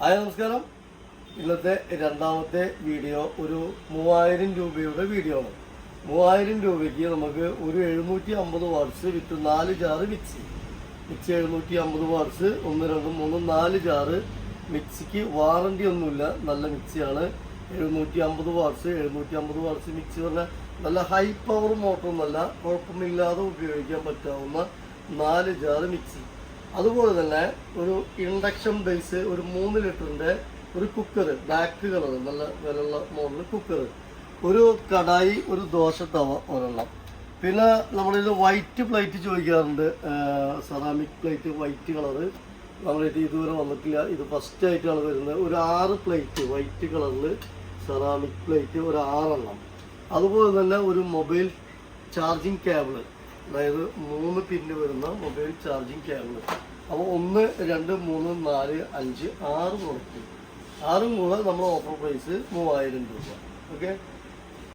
Hi നമസ്കാരം. ഇന്നത്തെ രണ്ടാമത്തെ വീഡിയോ ഒരു മൂവായിരം രൂപയുടെ വീഡിയോ ആണ്. മൂവായിരം രൂപയ്ക്ക് നമുക്ക് ഒരു എഴുന്നൂറ്റി അമ്പത് വാട്സ് വിത്ത് നാല് ജാറ് മിക്സി മിക്സി എഴുന്നൂറ്റി അമ്പത് വാട്സ് ഒന്ന് രണ്ട് മൂന്ന് നാല് ജാറ് മിക്സിക്ക് വാറണ്ടി ഒന്നുമില്ല. നല്ല മിക്സിയാണ് എഴുന്നൂറ്റി അമ്പത് വാട്സ് എഴുന്നൂറ്റി അമ്പത് വാട്സ് മിക്സി പറഞ്ഞാൽ നല്ല ഹൈ പവർ മോട്ടറൊന്നല്ല കുഴപ്പമില്ലാതെ ഉപയോഗിക്കാൻ പറ്റാവുന്ന നാല് ജാറ് മിക്സി അതുപോലെ തന്നെ ഒരു ഇൻഡക്ഷൻ ബേസ് ഒരു മൂന്ന് ലിറ്ററിന്റെ ഒരു കുക്കർ ബ്ലാക്ക് കളർ നല്ല വിലയുള്ള മോഡൽ കുക്കർ ഒരു കടായി ഒരു ദോശ തവ ഒരെണ്ണം. പിന്നെ നമ്മളിത് വൈറ്റ് പ്ലേറ്റ് ചോദിക്കാറുണ്ട്. സെറാമിക് പ്ലേറ്റ് വൈറ്റ് കളറ് നമ്മളിത് ഇതുവരെ വന്നിട്ടില്ല. ഇത് ഫസ്റ്റ് ആയിട്ടാണ് വരുന്നത്. ഒരു ആറ് പ്ലേറ്റ് വൈറ്റ് കളറിൽ സെറാമിക് പ്ലേറ്റ് ഒരു ആറെണ്ണം. അതുപോലെ തന്നെ ഒരു മൊബൈൽ ചാർജിങ് കേബിൾ അതായത് മൂന്ന് പിന്ന് വരുന്ന മൊബൈൽ ചാർജിങ് കേബിൾ. അപ്പോൾ ഒന്ന് രണ്ട് മൂന്ന് നാല് അഞ്ച് ആറ് പ്രൊഡക്റ്റ് ആറും കൂടെ നമ്മുടെ ഓഫർ പ്രൈസ് മൂവായിരം രൂപ. ഓക്കെ